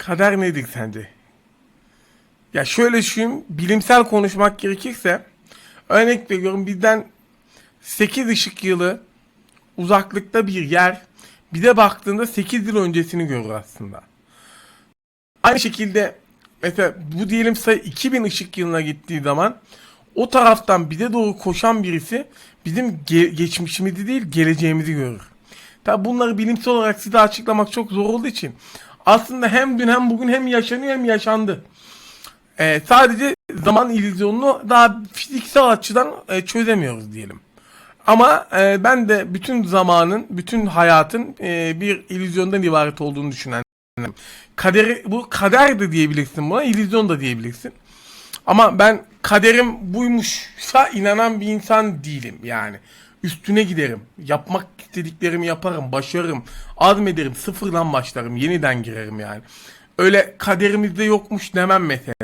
Kader nedir sence? Ya şöyle düşünün, bilimsel konuşmak gerekirse örnek veriyorum bizden 8 ışık yılı uzaklıkta bir yer bir de baktığında 8 yıl öncesini görür aslında. Aynı şekilde mesela bu diyelim sayı 2000 ışık yılına gittiği zaman o taraftan bir de doğru koşan birisi bizim ge- geçmişimizi değil geleceğimizi görür. Tabi bunları bilimsel olarak size açıklamak çok zor olduğu için aslında hem dün hem bugün hem yaşanıyor hem yaşandı. Ee, sadece zaman illüzyonunu daha fiziksel açıdan e, çözemiyoruz diyelim. Ama e, ben de bütün zamanın, bütün hayatın e, bir illüzyondan ibaret olduğunu düşünen kaderi bu kader de diyebilirsin buna, illüzyon da diyebilirsin. Ama ben kaderim buymuşsa inanan bir insan değilim yani. Üstüne giderim. Yapmak istediklerimi yaparım, başarırım, azmederim, sıfırdan başlarım, yeniden girerim yani. Öyle kaderimizde yokmuş demem mesela.